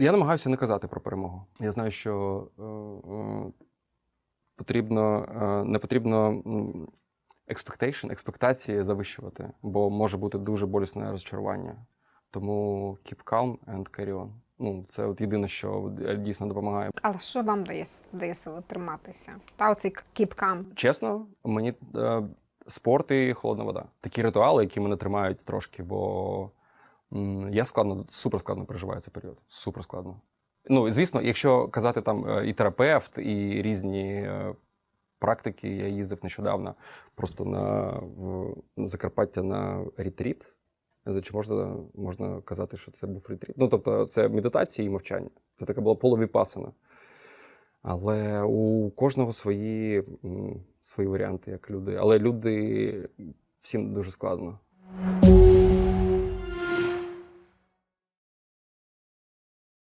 Я намагаюся не казати про перемогу. Я знаю, що е, е, потрібно, е, не потрібно expectation, експектації завищувати, бо може бути дуже болісне розчарування. Тому keep calm and carry on. Ну, це от єдине, що дійсно допомагає. Але що вам дає, дає сили триматися? Та оцей keep calm. Чесно, мені е, спорт і холодна вода. Такі ритуали, які мене тримають трошки, бо я складно, супер складно переживаю цей період. Супер складно. Ну, звісно, якщо казати там е, і терапевт, і різні е, практики, я їздив нещодавно просто на, в, Закарпаття на ретріт. Чи можна, можна казати, що це був ретріт? Ну, тобто, це медитація і мовчання. Це така була полувіпасана. Але у кожного свої, свої варіанти, як люди. Але люди всім дуже складно.